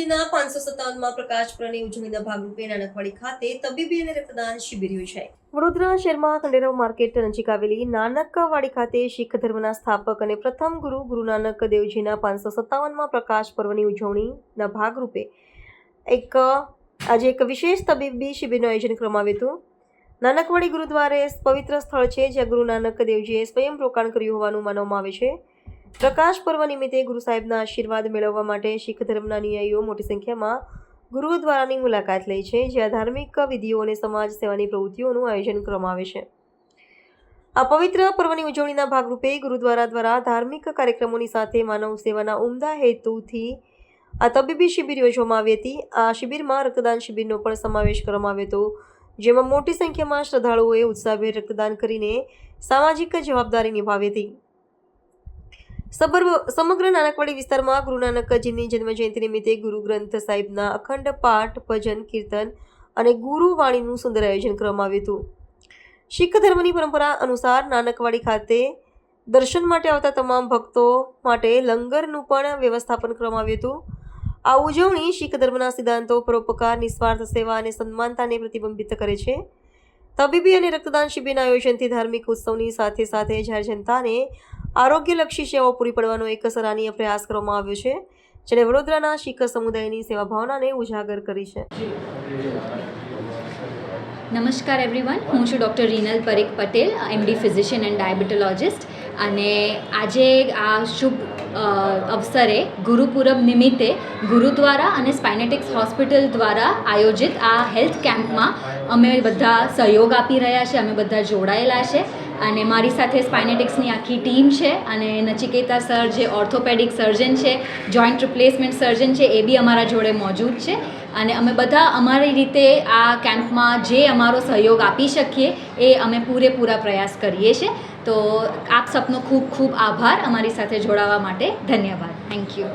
યોજના પાંચસો સત્તાવનમાં પ્રકાશ પર્વની ઉજવણીના ભાગરૂપે નાનકવાડી ખાતે તબીબી અને રક્તદાન શિબિર યોજાઈ વડોદરા શહેરમાં ખંડેરાવ માર્કેટ નજીક આવેલી નાનકવાડી ખાતે શીખ ધર્મના સ્થાપક અને પ્રથમ ગુરુ ગુરુ નાનક દેવજીના પાંચસો સત્તાવનમાં પ્રકાશ પર્વની ઉજવણીના ભાગરૂપે એક, આજે એક વિશેષ તબીબી શિબિરનું આયોજન કરવામાં આવ્યું હતું. નાનકવાડી ગુરુદ્વારે પવિત્ર સ્થળ છે જ્યાં ગુરુ નાનક દેવજીએ સ્વયં રોકાણ કર્યું હોવાનું માનવામાં આવે છે. પ્રકાશ પર્વ નિમિત્તે ગુરુ સાહેબના આશીર્વાદ મેળવવા માટે શીખ ધર્મના અનુયાયીઓ મોટી સંખ્યામાં ગુરુદ્વારાની મુલાકાત લે છે, જ્યાં ધાર્મિક વિધિઓ અને સમાજ સેવાની પ્રવૃત્તિઓનું આયોજન કરવામાં આવે છે. આ પવિત્ર પર્વની ઉજવણીના ભાગરૂપે ગુરુદ્વારા દ્વારા ધાર્મિક કાર્યક્રમોની સાથે માનવ સેવાના ઉમદા હેતુથી આ તબીબી શિબિર યોજવામાં આવી હતી. આ શિબિરમાં રક્તદાન શિબિરનો પણ સમાવેશ કરવામાં આવ્યો હતો, જેમાં મોટી સંખ્યામાં શ્રદ્ધાળુઓએ ઉત્સાહભેર રક્તદાન કરીને સામાજિક જવાબદારી નિભાવી હતી. સબર સમગ્ર નાનકવાડી વિસ્તારમાં ગુરુ નાનકજીની જન્મજયંતિ નિમિત્તે ગુરુ ગ્રંથ સાહિબના અખંડ પાઠ, ભજન, કીર્તન અને ગુરુવાણીનું સુંદર આયોજન કરવામાં આવ્યું હતું. શીખ ધર્મની પરંપરા અનુસાર નાનકવાડી ખાતે દર્શન માટે આવતા તમામ ભક્તો માટે લંગરનું પણ વ્યવસ્થાપન કરવામાં આવ્યું હતું. આ ઉજવણી શીખ ધર્મના સિદ્ધાંતો પરોપકાર નિસ્વાર્થ સેવા અને સન્માનતાને પ્રતિબિંબિત કરે છે. તબીબી અને રક્તદાન શિબિરના આયોજનથી ધાર્મિક ઉત્સવની સાથે સાથે જાહેર જનતાને આરોગ્યલક્ષી સેવાઓ પૂરી પાડવાનો એક સરાહનીય પ્રયાસ કરવામાં આવ્યો છે, જેણે વડોદરાના શીખ સમુદાયની સેવા ભાવનાને ઉજાગર કરી છે. નમસ્કાર એવરીવન હું છું doctor Rinal Parikh Patel MD physician and diabetologist અને આજે આ શુભ અવસરે ગુરુપુરબ નિમિત્તે ગુરુદ્વારા અને સ્પાઇનેટિક્સ હોસ્પિટલ દ્વારા આયોજિત આ હેલ્થ કેમ્પમાં અમે બધા સહયોગ આપી રહ્યા છે, અમે બધા જોડાયેલા છે. અને મારી સાથે સ્પાઇનેટિક્સની આખી ટીમ છે અને નચિકેતા સર જે ઓર્થોપેડિક સર્જન છે, જોઈન્ટ રિપ્લેસમેન્ટ સર્જન છે, એ બી અમારા જોડે મોજૂદ છે. અને અમે બધા અમારી રીતે આ કેમ્પમાં જે અમારો સહયોગ આપી શકીએ, એ અમે પૂરેપૂરા પ્રયાસ કરીએ છીએ. તો આપ સપનો ખૂબ ખૂબ આભાર અમારી સાથે જોડાવા માટે. ધન્યવાદ. Thank you